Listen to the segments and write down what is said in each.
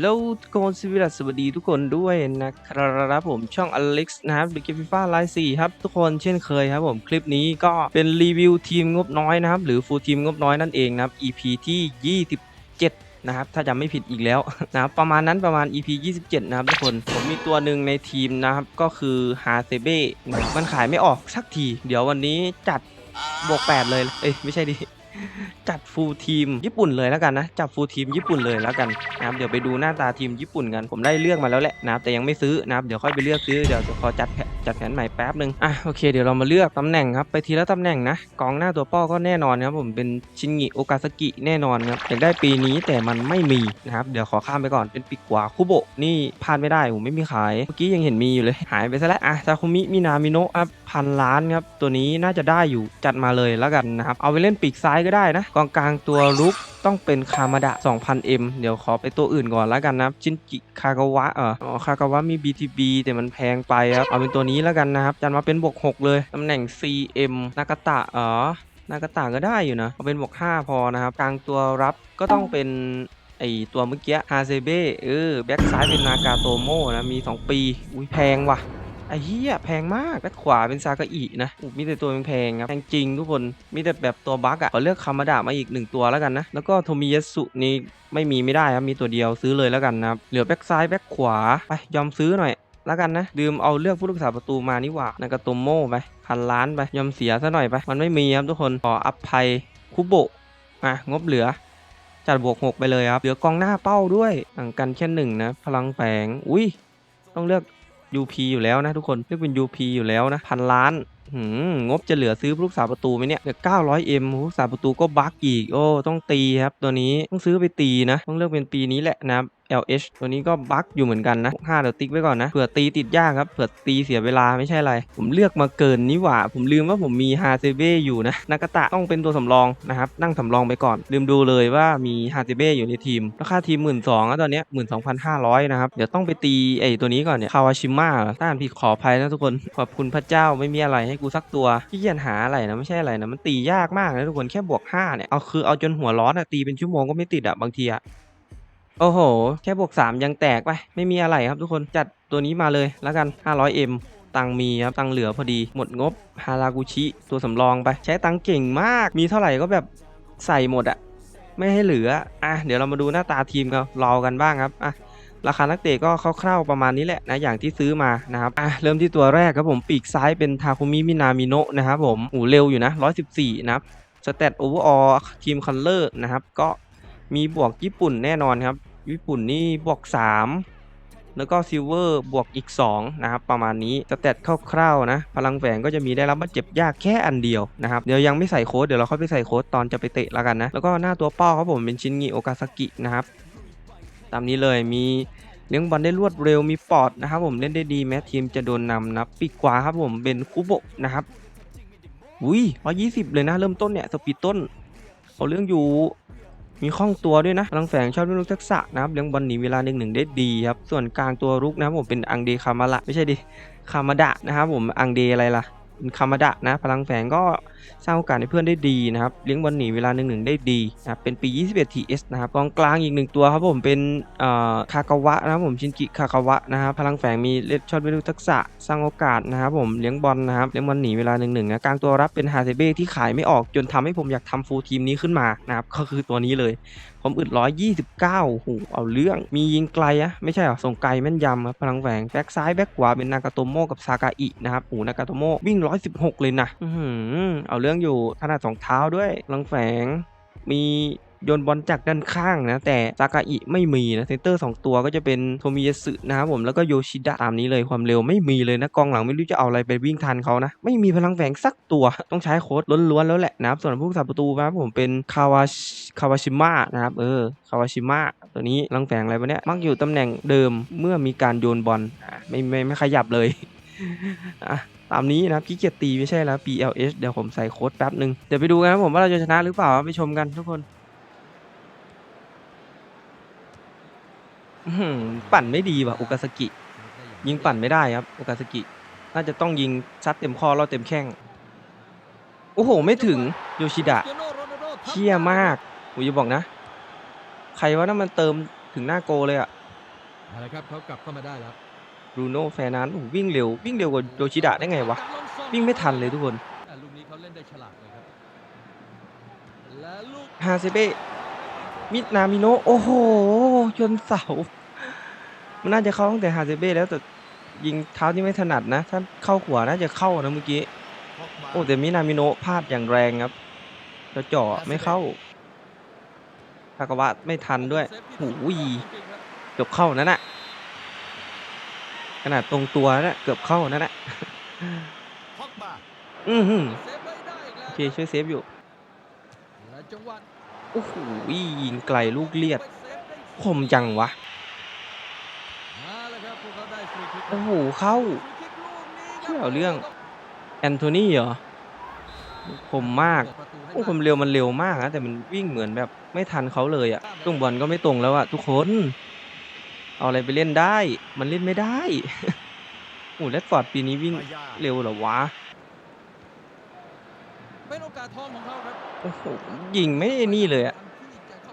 แล้วทุกคนสวัสดีสวัสดีทุกคนด้วยนะครับผมช่อง Alex นะครับเดอะเกมฟีฟ่าไลน์สี่ครับ ทุกคนเช่นเคยครับผมคลิปนี้ก็เป็นรีวิวทีมงบน้อยนะครับ หรือฟูลทีมงบน้อยนั่นเองนะครับ EP ที่ 27นะครับถ้าจำไม่ผิดอีกแล้วนะครับประมาณนั้นประมาณ EP 27 นะครับทุกคนผมมีตัวหนึ่งในทีมนะครับ ก็คือฮาเซเบ้มันขายไม่ออกสักที เดี๋ยววันนี้จัดบวก 8 เลย เอ้ยไม่ใช่ดิ จัดฟูลทีมญี่ปุ่นเลยแล้วกันนะจับฟูลทีมญี่ปุ่นเลยแล้วกันนะครับเดี๋ยวไปดูหน้าตาทีมญี่ปุ่นกันผมได้เลือกมาแล้วแหละนะครับแต่ยังไม่ซื้อนะครับเดี๋ยวค่อยไปเลือกซื้อเดี๋ยวจะขอจัดแผนจัดแผนใหม่แป๊บหนึ่งอะโอเคเดี๋ยวเรามาเลือกตำแหน่งครับไปทีละตำแหน่งนะกองหน้าตัวป้อก็แน่นอนครับผมเป็นชินงิโอกาซากิแน่นอนครับอยากได้ปีนี้แต่มันไม่มีนะครับเดี๋ยวขอข้ามไปก่อนเป็นปีกขวาคุโบะนี่พลาดไม่ได้ผมไม่มีขายเมื่อกี้ยังเห็นมีอยู่เลยหายไปซะแล้วอะซาคุมิมินามิโนะครับพันล้านครับตัวนี้น่าจะได้อยู่จัดมาเลยแล้วกันนะครับเอาไปเล่นปีกซ้ายก็ได้นะ กองกลางตัวรุกต้องเป็นคามาดะ 2,000M เดี๋ยวขอไปตัวอื่นก่อนแล้วกันนะชินจิคากาวะเอออ๋อคากาวะมี BTB แต่มันแพงไปครับเอาเป็นตัวนี้แล้วกันนะครับจัดมาเป็นบวก6เลยตำแหน่ง CM นากาตะเอ๋อนากาตะก็ได้อยู่นะเอาเป็นบวก5พอนะครับกลางตัวรับก็ต้องเป็นไอตัวเมื่อกี้ฮาเซเบ้เออแบ็กซ้ายเป็นนากาโตโมนะมี 2 ปี อุ้ยแพงว่ะ ไอ้เหี้ยแพงมากแบ็คขวาเป็นซากาอินะอุยมีแต่ตัวแพงๆครับแพงจริงทุกคนมีแต่แบบตัวบั๊กอะขอเลือกคามาดะมาอีกหนึ่งตัวแล้วกันนะแล้วก็โทมิยสุนี่ไม่มีไม่ได้ครับมีตัวเดียวซื้อเลยแล้วกันนะครับเหลือแบ็คซ้ายแบ็คขวาไปยอมซื้อหน่อยแล้วกันนะลืมเอาเลือกผู้รักษาประตูมานี่หว่านากาโตโมไปพันล้านไปยอมเสียซะหน่อยไปมันไม่มีครับทุกคนขออัพไพคุโบะอะงบเหลือจัดบวกหกไปเลยครับเหลือกองหน้าเป้าด้วยต่างกันแค่หนึ่งนะพลังแฝงอุ้ยต้องเลือก UP อยู่แล้วนะทุกคนเรียกเป็น UP อยู่แล้วนะพันล้านหืมงบจะเหลือซื้อลูกษาประตูไหมเนี่ยเหลือ 900M ผู้รักษาประตูก็บักอีก โอ้ ต้องตีครับ ตัวนี้ต้องซื้อไปตีนะ ต้องเลือกเป็นปีนี้แหละนะครับ LH ตัวนี้ก็บั๊กอยู่เหมือนกันนะ5เดี๋ยวติ๊กไว้ก่อนนะเผื่อตีติดยากครับเผื่อตีเสียเวลาไม่ใช่อะไร ผมเลือกมาเกินนี่หว่า ผมลืมว่าผมมีฮาเซเบ้อยู่นะนากาตะต้องเป็นตัวสำรองนะครับนั่งสำรองไปก่อน ลืมดูเลยว่ามีฮาเซเบ้อยู่ในทีมราคาทีม 1 2ื่นสองตอนนี้หมื่นสองพันห้าร้อยนะครับเดี๋ยวต้องไปตีไอ้ตัวนี้ก่อนเนี่ยคาวาชิมะต้านพี่ขออภัยนะทุกคนขอบคุณพระเจ้าไม่มีอะไรให้กูสักตัวที่เกียนหาอะไรนะไม่ใช่อะไรนะมันตียากมากนะทุกคนแค่บวกห้าเนี่ยเอาคือเอาจนหัวร้อนอะตีเป็นชั่วโมงก็ไม่ติดอะบางทีอะ โอ้โห แค่บวก 3 ยังแตกไป ไม่มีอะไรครับทุกคนจัดตัวนี้มาเลยแล้วกัน 500M ตังมีครับ ตังเหลือพอดีหมดงบฮารากุชิ ตัวสำรองไป ใช้ตังเก่งมาก มีเท่าไหร่ก็แบบใส่หมดอะไม่ให้เหลืออะเดี๋ยวเรามาดูหน้าตาทีมกันรอกันบ้างครับอะราคานักเตะก็คร่าวๆประมาณนี้แหละนะอย่างที่ซื้อมานะครับอะเริ่มที่ตัวแรกครับผมปีกซ้ายเป็นทาคุมิมินามิโนะนะครับผมหูเร็วอยู่นะ114นะครับสเตตโอเวอร์ออทีมคัลเลอร์นะครับก็มีบวกญี่ปุ่นแน่นอนครับ ญี่ปุ่นนี่บวก 3 แล้วก็ซิลเวอร์บวกอีก 2 นะครับ ประมาณนี้สเตตคร่าวๆนะ พลังแฝงก็จะมีได้รับบาดเจ็บยากแค่อันเดียวนะครับ เดี๋ยวยังไม่ใส่โค้ดเดี๋ยวเราค่อยไปใส่โค้ดตอนจะไปเตะแล้วกันนะ แล้วก็หน้าตัวเป้าครับผมเป็นชินงิโอกาซากินะครับ ตามนี้เลยมีเลี้ยงบอลได้รวดเร็วมีปอดนะครับผมเล่นได้ดีแม้ทีมจะโดนนำนะปีกขวาครับผมเป็นคุโบะนะครับอุ้ยร้อยี่สิบเลยนะ เริ่มต้นเนี่ย สปีดต้น เอาเรื่องอยู่ มีคล่องตัวด้วยนะพลังแฝงชอบเล่นลูกทักษะนะครับเลี้ยงบอลหนีเวลาหนึ่งหนึ่งได้ดีครับส่วนกลางตัวรุกนะครับผมเป็นอังเดคามาละไม่ใช่ดิคามาดะนะครับผมอังเดอะไรล่ะเป็นคามาดะนะ พลังแฝงก็สร้างโอกาสให้เพื่อนได้ดีนะครับเลี้ยงบอลหนีเวลาหนึ่งหนึ่งได้ดีนะครับเป็นปี 21 TS นะครับกองกลางอีกหนึ่งตัวครับผมเป็นคากาวะนะครับผมชินกิคากาวะนะครับพลังแฝงมีเล็ดช็อตด้วลูทักษะสร้างโอกาสนะครับผมเลี้ยงบอลนะครับเลี้ยงบอลหนีเวลาหนึ่งหนึ่งนะกลางตัวรับเป็นฮาเซเบ้ที่ขายไม่ออกจนทำให้ผมอยากทำฟูลทีมนี้ขึ้นมานะครับก็คือตัวนี้เลยผมอึดร้อยยี่สิบเก้าโหเอาเรื่อง มียิงไกลอะไม่ใช่หรอ ส่งไกลแม่นยำครับพลังแฝงแบ็กซ้ายแบ็กขวาเป็นนากาโตโมกับซากาอินะครับโหนากาโตโมวิ่งร้อยสิบหกเลยนะ อือหือเอาเรื่องอยู่ถนัดสองเท้าด้วยลังแฝง มีโยนบอลจากด้านข้างนะ แต่ซากาอิไม่มีนะเซนเตอร์ 2 ตัวก็จะเป็นโทมิยสึนะครับผมแล้วก็โยชิดะตามนี้เลยความเร็วไม่มีเลยนะกองหลังไม่รู้จะเอาอะไรไปวิ่งทันเขานะ ไม่มีพลังแฝงสักตัวต้องใช้โค้ดล้วนๆแล้วแหละนะครับ ส่วนผู้รักษาประตูนะครับผมเป็นคาวาคาวาชิมะนะครับเออคาวาชิมะตัวนี้พลังแฝงอะไรวะเนี่ยมักอยู่ตำแหน่งเดิมเมื่อมีการโยนบอลอ่ไม่ไม่ไม่ขยับเลยอะ ตามนี้นะครับขี้เกียจตีไม่ใช่แล้ว PLH เดี๋ยวผมใส่โค้ดแป๊บหนึ่งเดี๋ยวไปดูกันนะผมว่าเราจะชนะหรือเปล่าไปชมกันทุกคนปั่นไม่ดีว่ะโอกาสกิ ยิงปั่นไม่ได้ครับโอกาสกิ น่าจะต้องยิงซัดเต็มข้อล่อเต็มแข้งโอ้โห ไม่ถึงโยชิดะเชี่ยมากผมจะบอกนะ ใครว่านั่นมันเติมถึงหน้าโกเลยอะอาละครับเขากลับเข้ามาได้แล้ว รูโน่แฟร์นันด์โอ้โหวิ่งเร็ว วิ่งเร็วกว่าโยชิดะได้ไงวะ วิ่งไม่ทันเลยทุกคนอะลูกนี้เขาเล่นได้ฉลาดเลยครับและลูกฮาเซเบะมินามิโนะโอ้โหชนเสา มันน่าจะเข้าตั้งแต่ฮาเซเบะแล้วแต่ยิงเท้าที่ไม่ถนัดนะ ถ้าเข้าขวาน่าจะเข้านะเมื่อกี้ โอ้แต่มินามิโนะพลาดอย่างแรงครับแล้วเจาะไม่เข้าทากาวะไม่ทันด้วยโอ้โหโอ้ยเกือบเข้านั่นน่ะ ขนาดตรงตัวน่ะเกือบเข้านั่นน่ะพ็อกบาอือหือเซฟไว้ได้อีกแล้วโอเคช่วยเซฟอยู่และจังหวะโอ้โหยิงไกลลูกเลียดไปซฟได้คมจังวะมาแล้วครับพวกเขาได้ฟรีคิกโอ้โหเข้าฟรีคิกลูกนี้เชี่ยวเรื่องแอนโทนีเหรอคมมากเปิดประตูให้โอ้ความเร็วมันเร็วมากนะแต่มันวิ่งเหมือนแบบไม่ทันเขาเลยอะตรงบอลก็ไม่ตรงแล้วอะทุกคน เอาอะไรไปเล่นได้ มันเล่นไม่ได้ โอ้แรดฟอร์ดปีนี้วิ่งพายาเร็วเหรอวะเป็นโอกาสทองของเขาครับโอ้โหยิงไม่นี่เลยอะ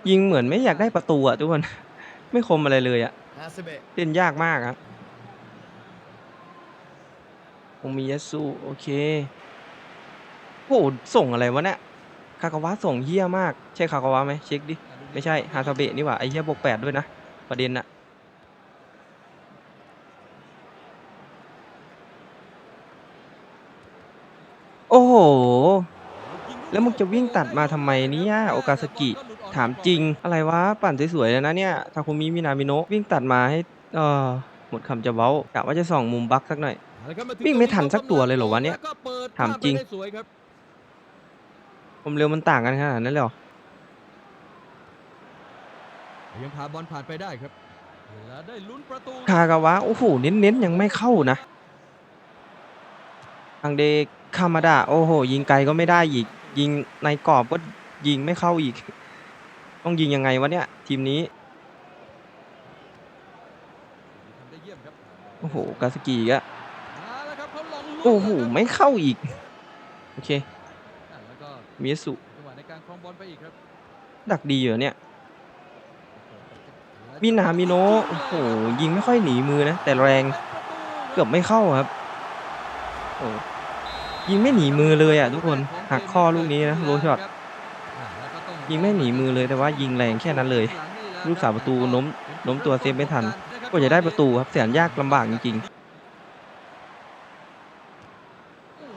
ยิงเหมือนไม่อยากได้ประตูอะทุกคน ไม่คมอะไรเลยอะฮาเซเบะเล่นยากมากครับคงมียัสสุโอเคโอ้โหส่งอะไรวะเนี่ยคากาวะส่งเฮี้ยมาก ใช่คากาวะไหมเช็คดิ ไม่ใช่ฮาซาเบะนี่หว่าไอ้เหี้ยบวกแปดด้วยนะ ประเด็นอะโอ้โห แล้วมึง จะวิ่งตัดมาทำไมเนี่ยโอกาสกิ ถามจริง อะไรวะ ปั่นสวยๆเลยนะเนี่ย ทาคุมิมินามิโนะวิ่งตัดมาให้ เออหมดคำจะเว้ากะว่าจะส่องมุมบักสักหน่อยเอาละครับาถึวิ่งไม่ทันสักตัวเลยเหรอวะเนี่ยแล้ก็เปิดถามจริงข้ไปได้สวยครับความเร็วมันต่างกันขนาดนั้นเลยเหรอยังพาบอลผ่านไปได้ครับและได้ลุ้นประตูคากาวะโอ้โหเน้นๆยังไม่เข้านะทางเดคามาดะโอ้โห ยิงไกลก็ไม่ได้อีก ยิงในกรอบก็ยิงไม่เข้าอีก ต้องยิงยังไงวะเนี่ย ทีมนี้ทำได้เยี่ยมครับโอ้โห กาสกิอีกอะมาแล้วครับเขาลองลุ้นโอ้โหแล้วครับไม่เข้าอีก โอเคอะแล้วก็มิยาสุจังหวะในการครองบอลไปอีกครับดักดีอยู่เนี่ย มินามิโนะโอ้โห ยิงไม่ค่อยหนีมือนะ แต่แรงเกือบไม่เข้าครับ โอ้ ยิงไม่หนีมือเลยอะทุกคนหักข้อลูกนี้นะโรช็อตยิงไม่หนีมือเลยแต่ว่ายิงแรงแค่นั้นเลย ลูกสาวประตูโน้มโน้มตัวเซฟไม่ทันกว่าจะได้ประตูครับแสนยากลำบากจริงๆ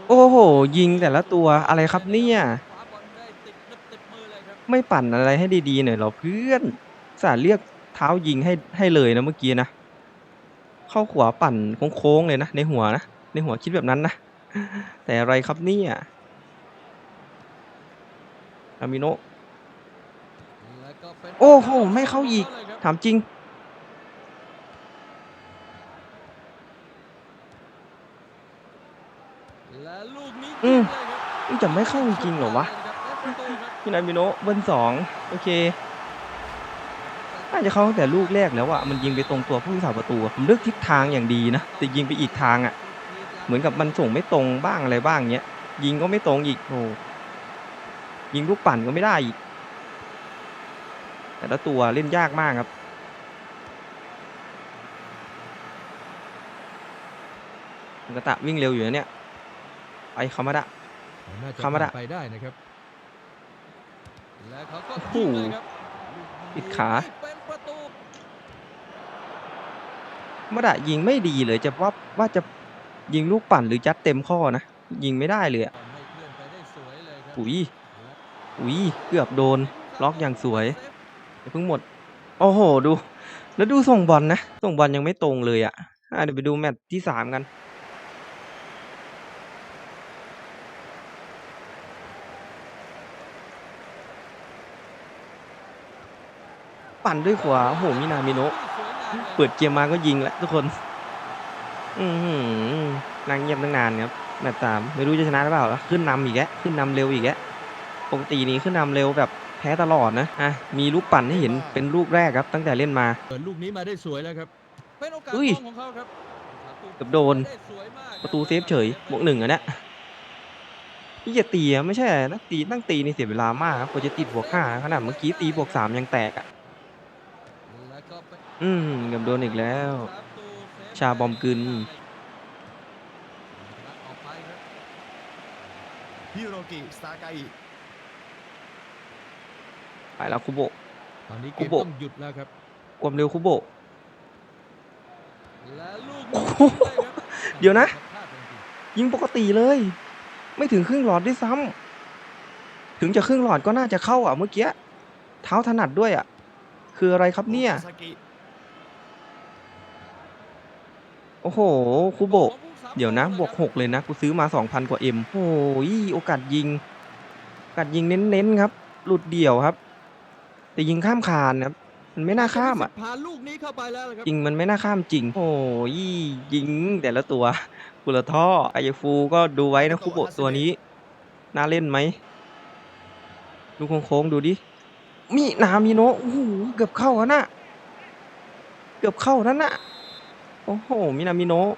โอ้โห ยิงแต่ละตัวอะไรครับเนี่ย ไม่ปั่นอะไรให้ดีๆหน่อยเหรอเพื่อนสาเรียกเท้ายิงให้ให้เลยนะเมื่อกี้นะ เข้าขวาปั่นโค้งๆเลยนะ ในหัวนะ ในหัวคิดแบบนั้นนะ แต่อะไรครับเนี่ยอามิโนะโอ้โห ไม่เข้าอีก ถามจริงและลูกนี้อืมยิงเลยครับนี่จะไม่เข้าจริงๆเหรอวะพี่นามิโนะเบิ้ลสองโอเค น่าจะเข้าตั้งแต่ลูกแรกแล้วอะมันยิงไปตรงตัวผู้รักษาประตูอะผมเลือกทิศทางอย่างดีนะ แต่ยิงไปอีกทางอะ เหมือนกับมันส่งไม่ตรงบ้างอะไรบ้างเงี้ย ยิงก็ไม่ตรงอีกโอ้ยิงลูกปั่นก็ไม่ได้อีก แต่ละตัวเล่นยากมากครับกระตะวิ่งเร็วอยู่นะเนี่ยไปคามาดะน่าจะคามาดะผ่นไปได้นะครับและเขาก็โอ้โหยิงเลยครับปิดขาเป็นประตูมาดะยิงไม่ดีเลยจะว่าว่าจะ ยิงลูกปั่นหรือยัดเต็มข้อนะ ยิงไม่ได้เลยอะให้เพื่อนไปได้สวยเลยครับอุ้ยอุ้ยเกือบโดนล็อกอย่างสวยเดี๋ยวเพิ่งหมด โอ้โหดู แล้วดูส่งบอลนะ ส่งบอลยังไม่ตรงเลยอะอะเดี๋ยวไปดูแมตช์ที่สามกันปั่นด้วยขวาโอ้โหมินามิโนะเปิดเกมมาก็ยิงแล้วทุกคน อือหือนางเงียบตั้งนานครับแมตช์สามไม่รู้จะชนะหรือเปล่าขึ้นนำอีกแล้วขึ้นนำเร็วอีกแล้วปกตินี้ขึ้นนำเร็วแบบแพ้ตลอดนะอะมีลูกปั่นให้เห็นเป็นลูกแรกครับ ตั้งแต่เล่นมาเปิดลูกนี้มาได้สวยแล้วครับเป็นโอกาสอุ้ยทองของเขาครับเกือบโดนได้สวยมากคบประตูเซฟเฉยบวกหนึ่งอะเนี่ยนี่จะตีอะไม่ใช่นักตีนั่งตีนี่เสียเวลามากครับกว่าจะติดบวกห้าขนาดเมื่อกี้ตีบวกสามยังแตกอะแล้วก็ไปอืมเกับโดนอีกแล้วสามตูเซฟ ชาบอมกึนออกไปครับฮิโรกิสตาไกอิไปแล้วคุโบะ ตอนนี้เกคุมโบะ ต้องหยุดแล้วครับความเร็วคุโบะ และลูกโอ้นี้โหยิงได้ครับเดี๋ยวนะพลาดจริงยิงปกติเลย ไม่ถึงครึ่งหลอดด้วยซ้ำถึงจะครึ่งหลอดก็น่าจะเข้าอะเมื่อกี้เท้าถนัดด้วยอะ คืออะไรครับเนี่ย โอซากิ โอ้โหคุโบะเดี๋ยวนะบวกหกเลยนะ กูซื้อมาสองพันกว่าเอ็มโอ้ยโอกาสยิง โอกาสยิงเน้นๆครับ หลุดเดี่ยวครับ แต่ยิงข้ามคานครับ มันไม่น่าข้ามอะพาลูกนี้เข้าไปแล้วนะครับจริงมันไม่น่าข้ามจริง โอ้ยยิงแต่ละตัวกุละท่อไอายาฟูก็ดูไว้นะคุโบะตัวนี้ น่าเล่นไหมดูโค้งๆดูดิ มีนามิโนะโอ้โหเกือบเข้าแล้วน่ะเกือบเข้าแล้วน่ะ โอ้โห มินามิโนะ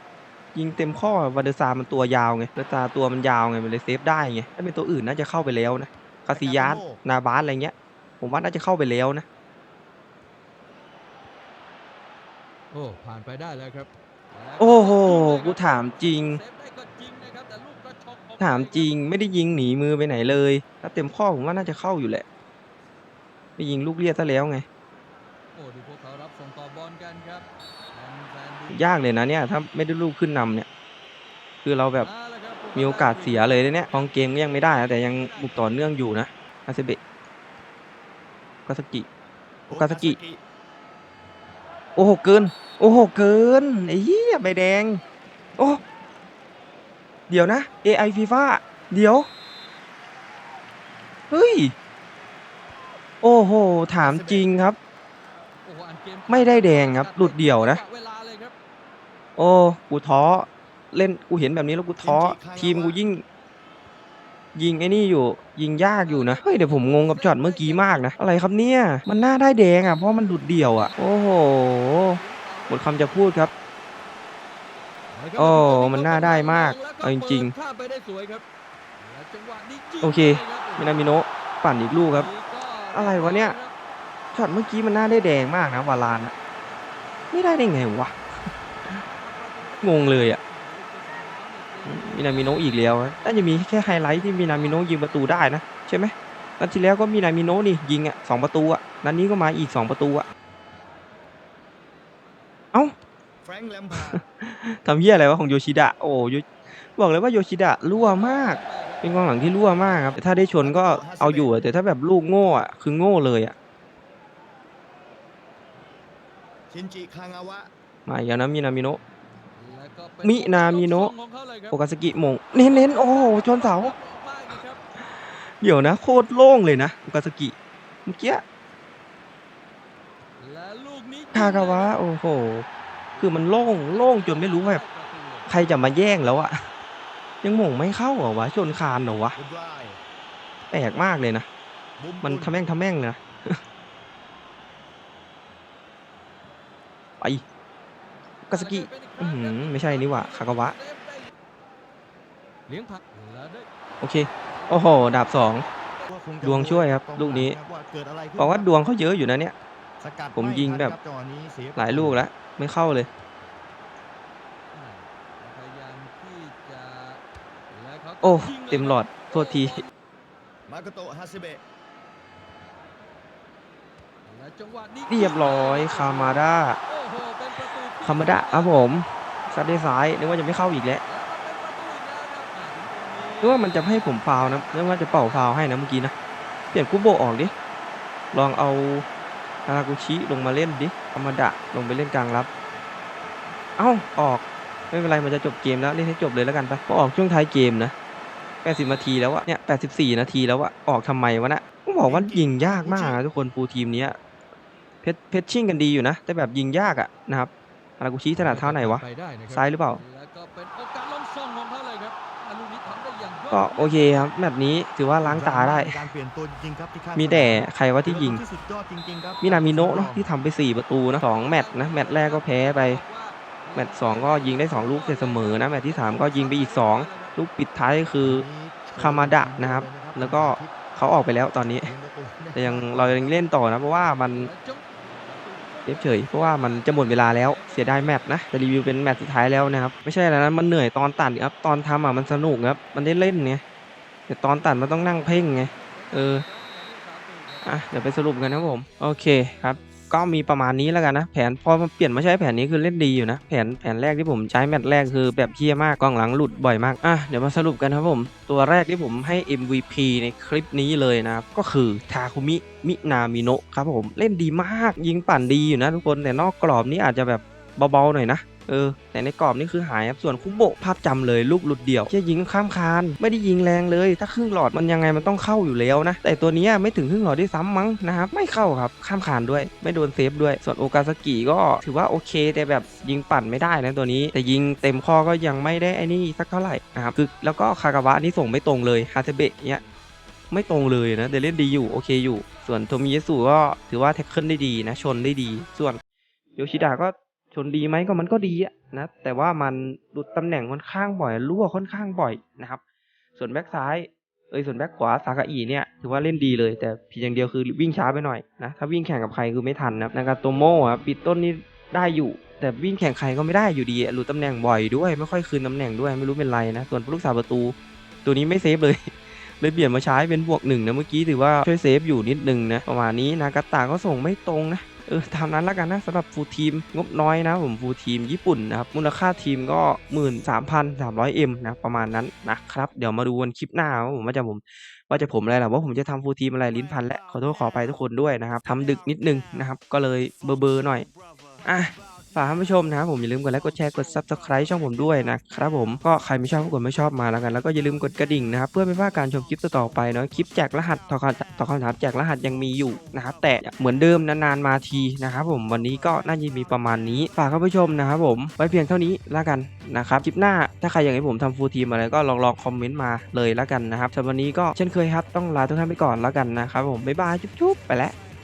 ยิงเต็มข้อวาเดอร์ซามันตัวยาวไงวาเดอร์ซาตัวมันยาวไง มันเลยเซฟได้ไง ถ้าเป็นตัวอื่นน่าจะเข้าไปแล้วนะ คาซิยัสนาบาสอะไรเงี้ย ผมว่าน่าจะเข้าไปแล้วนะ โอ้ผ่านไปได้แล้วครับแล้วโอ้โหยิงเลยครับกูถามจริงเซฟได้ก็จริงนะครับแต่ลูกกระชอกออกไปถามจริง ไม่ได้ยิงหนีมือไปไหนเลย ถ้าเต็มข้อผมว่าน่าจะเข้าอยู่แหละ ไปยิงลูกเลียดซะแล้วไง โอ้ดูพวกเขารับส่งต่อบอลกันครับแฟนๆดู ยากเลยนะเนี่ยถ้าไม่ได้ลูกขึ้นนำเนี่ย คือเราแบบมาแล้วครับมีโอกาสเสียเลยนะเนี่ยครองเกมก็ยังไม่ได้นะแต่ยังบุกต่อเนื่องอยู่นะอาเซเบะกาสกิโอกาซากิโอ้โหเกิน โอ้โหเกินไอ้เหี้ยใบแดง โอ้เดี๋ยวนะ AI FIFA เดี๋ยวเฮ้ยโอ้โหถามจริงครับโอ้โหอันเกมไม่ได้แดงครับ หลุดเดี่ยวนะ โอ้กูท้อเล่นกูเห็นแบบนี้แล้วกูท้อทีมกูยิ่ง ยิงไอ้นี่อยู่ ยิงยากอยู่นะเฮ้ยเดี๋ยวผมงงกับช็อตเมื่อกี้มากนะอะไรครับเนี่ย มันหน่าได้แดงอะเพราะมันหลุดเดี่ยวอะ โอ้โหหมดคำจะพูดครับ โอ้มันน่าได้มากเอาจริงๆข้ามไปได้สวยครับและจังหวะนี้ยิงโอเคมินามิโนะปั่นอีกลูกครับ อะไรวะเนี่ยช็อตเมื่อกี้มันน่าได้แดงมากนะวาลานะไม่ได้ได้ไงวะ งงเลยอะมินามิโนะอีกแล้วน่าจะมีแค่ไฮไลท์ที่มินามิโนะยิงประตูได้นะใช่ไหมนัดที่แล้วก็มินามิโนะนี่ยิงอะสองประตูอะนัดนี้ก็มาอีกสองประตูอะเอ้าแฟรงค์แลมพาร์ดทำเหี้ยอะไรวะของโยชิดะโอ้โยบอกเลยว่าโยชิดะรั่วมาก เป็นกองหลังที่รั่วมากครับแต่ถ้าได้ชนก็เอาอยู่อะแต่ถ้าแบบลูกโง่อะคือโง่เลยอะชินจิคางาวะมาอีกแล้วนะมินามิโนะแล้วก็เป็ มินามิโนะของเขาเลยครับโอกาสกิมงเน้นๆโอ้โหชนเสาออกมาอีกครับเดี๋ยวนะ โคตรโล่งเลยนะโอกาสกิเมื่อกี้และลูกนี้คากาวะโอ้โห คือมันโล่งโล่งจนไม่รู้ว่าแบบใครจะมาแย่งแล้วอะยังหมงไม่เข้าเหรอวะชนคานเหรอวะบุดไรแปลกมากเลยนะบุมมันบุญทำแม่งทำแม่งนะไปโอ กาสกิอื้อหือไม่ใช่นี่หว่าคากาวะเลี้ยงผักแล้วได้โอเค โอ้โห ดาบสองคงจะดวงช่วยครับกองลูกนี้หงครับว่าเกิดอะไรขึ้นบอกว่าครับดวงเขาเยอะอยู่นะเนี่ยสกัดผมไยิงแบบทันครัจังหวะนี้เสีหลายลูกแล้ว ไม่เข้าเลยอ่าพยายามที่จะแล้วเขาก็โอ้ยิงลยเต็มหลอด โทษทีมาโกโตะฮาเซเบะและจังหวะนี้เรียบร้อย คามาดา คามาดาครับผมซัดด้ซ้ายนึกว่าจะไม่เข้าอีกแล้วนึกว่ามันจะให้ผมฟาวนะนึกว่าจะเป่าฟาวให้นะเมื่อกี้นะเปลี่ยนกุโบะออกดิลองเอาฮารากุชิลงมาเล่นดิคามาดะลงไปเล่นกลางรับ เอ้าออกไม่เป็นไรมันจะจบเกมแล้วเล่นให้จบเลยแล้วกันไปก็ออกช่วงท้ายเกมนะ80นาทีแล้วอะเนี่ย84 นาทีแล้วอะออกทำไมวะนะต้องบอกว่ายิงยากมากนะทุกคนฟูลทีมเนี้ยเพชรเพชรชิ่งกันดีอยู่นะ แต่แบบยิงยากอะนะครับ ฮารากุชิถนัดเท้าไหนวะปด้นะครับซ้ายหรือเปล่าแล้วก็เป็นโอกาสลงส่งของเขาเลยครับอะลูกนี้ทำได้อย่างยอดก็โอเคครับแบบนี้ถือว่าล้างตาได้ในการเปลี่ยนตัวจริงๆครับที่ข้างมีแต่ใครว่าที่ยิงถือว่าเป็นที่สุดยอดจริงๆครับมินามิโนะเนาะที่ทำไป 4 ประตูนะสองแมตช์นะ แมตช์แรกก็แพ้ไป แมตช์สองก็ยิงได้ 2 ลูกเสมอนะ แมตช์ที่ 3 ก็ยิงไปอีก 2 ลูกปิดท้ายก็คือคามาดะนะครับ แล้วก็เขาออกไปแล้วตอนนี้ แต่ยังเรายังเล่นต่อนะเพราะว่ามัน ฟเฉยเพราะว่ามันจะหมดเวลาแล้วเสียดายแมตช์นะจะรีวิวเป็นแมตช์สุดท้ายแล้วนะครับไม่ใช่แล้วนะมันเหนื่อยตอนตัดครับตอนทำอะมันสนุกครับมันได้เล่นไงแต่ตอนตัดมันต้องนั่งเพ่งไงเอออะเดี๋ยวไปสรุปกันนะผม โอเคครับ ก็มีประมาณนี้แล้วกันนะ แผนพอมาเปลี่ยนมาใช้แผนนี้คือเล่นดีอยู่นะ แผนแผนแรกที่ผมใช้แมตช์แรกคือแบบเฮี้ยมากกองหลังหลุดบ่อยมากอะเดี๋ยวมาสรุปกันครับผม ตัวแรกที่ผมให้ MVP ในคลิปนี้เลยนะครับก็คือทาคุมิมินามิโนะครับผมเล่นดีมากยิงปั่นดีอยู่นะทุกคนแต่นอกกรอบนี้อาจจะแบบเบาๆหน่อยนะ เออ แต่ในกรอบนี่คือหายครับ ส่วนคุโบะภาพจำเลยลูกหลุดเดี่ยวแค่ยิงข้ามคาน ไม่ได้ยิงแรงเลย ถ้าครึ่งหลอดมันยังไงมันต้องเข้าอยู่แล้วนะ แต่ตัวนี้ไม่ถึงครึ่งหลอดด้วยซ้ำมั้งนะครับ ไม่เข้าครับข้ามคานด้วย ไม่โดนเซฟด้วย ส่วนโอกาสกิก็ถือว่าโอเค แต่แบบยิงปั่นไม่ได้นะตัวนี้ แต่ยิงเต็มข้อก็ยังไม่ได้ไอ้นี่สักเท่าไหร่นะครับ คือแล้วก็คากาวะนี่ส่งไม่ตรงเลยฮาเซเบะเนี้ยไม่ตรงเลยนะแต่เล่นดีอยู่โอเคอยู่ ส่วนโทมิเยสุก็ถือว่าแท็กเกิลได้ดีนะชนได้ดี ส่วนโยชิดะก็ ชนดีไหมก็มันก็ดีอะนะแต่ว่ามันหลุดตำแหน่งค่อนข้างบ่อยรั่วค่อนข้างบ่อยนะครับ ส่วนแบ็กซ้ายเอ้ยส่วนแบ็กขวาซากาอีเนี่ยถือว่าเล่นดีเลยแต่เพียงอย่างเดียวคือวิ่งช้าไปหน่อยนะถ้าวิ่งแข่งกับใครคือไม่ทันนะครับนากาโตโมะปิดต้นนี่ได้อยู่แต่วิ่งแข่งใครก็ไม่ได้อยู่ดีหลุดตำแหน่งบ่อยด้วย ไม่ค่อยคืนตำแหน่งด้วยไม่รู้เป็นไรนะส่วนผู้รักษาวประตู ตัวนี้ไม่เซฟเลย เลยเปลี่ยนมาใช้เป็นบวกหนึ่งนะเมื่อกี้ถือว่าช่วยเซฟอยู่นิดนึงนะประมาณนี้นากาตาก็ส่งไม่ตรงนะ เออตามนั้นละกันนะสำหรับฟูลทีมงบน้อยนะผมฟูลทีมญี่ปุ่นนะครับมูลค่าทีมก็ 13,300M นะประมาณนั้นนะครับ เดี๋ยวมาดูวันคลิปหน้าว่าผมว่าจะผมว่าจะผมอะไรล่ะว่าผมจะทำฟูลทีมอะไรลิ้นพันและขอโทษขอไปทุกคนด้วยนะครับทำดึกนิดนึงนะครับ ก็เลยเบอร์เบอร์ๆหน่อยอะ ฝากท่านผู้ชมนะครับผมอย่าลืมกดไลค์กดแชร์กด subscribe ช่องผมด้วยนะครับผมก็ใครไม่ชอบก็กดไม่ชอบมาแล้วกัน แล้วก็อย่าลืมกดกระดิ่งนะครับเพื่อไม่พลาดการชมคลิปต่อๆไปเนาะคลิปแจกรหัสตอบคำตอบคำถามแจกรหัสยังมีอยู่นะครับแต่เหมือนเดิมนานๆมาทีนะครับผมวันนี้ก็น่าจะมีประมาณนี้ฝากท่านผู้ชมนะครับผมไว้เพียงเท่านี้แล้วกันนะครับคลิปหน้าถ้าใครอยากให้ผมทำฟูลทีมอะไรก็ลองลองคอมเมนต์มาเลยแล้วกันนะครับสำหรับวันนี้ก็เช่นเคยครับต้องลาทุกท่านไปก่อนแล้วกันนะครับผมบ๊ายบายจุ๊บๆไปแล้ว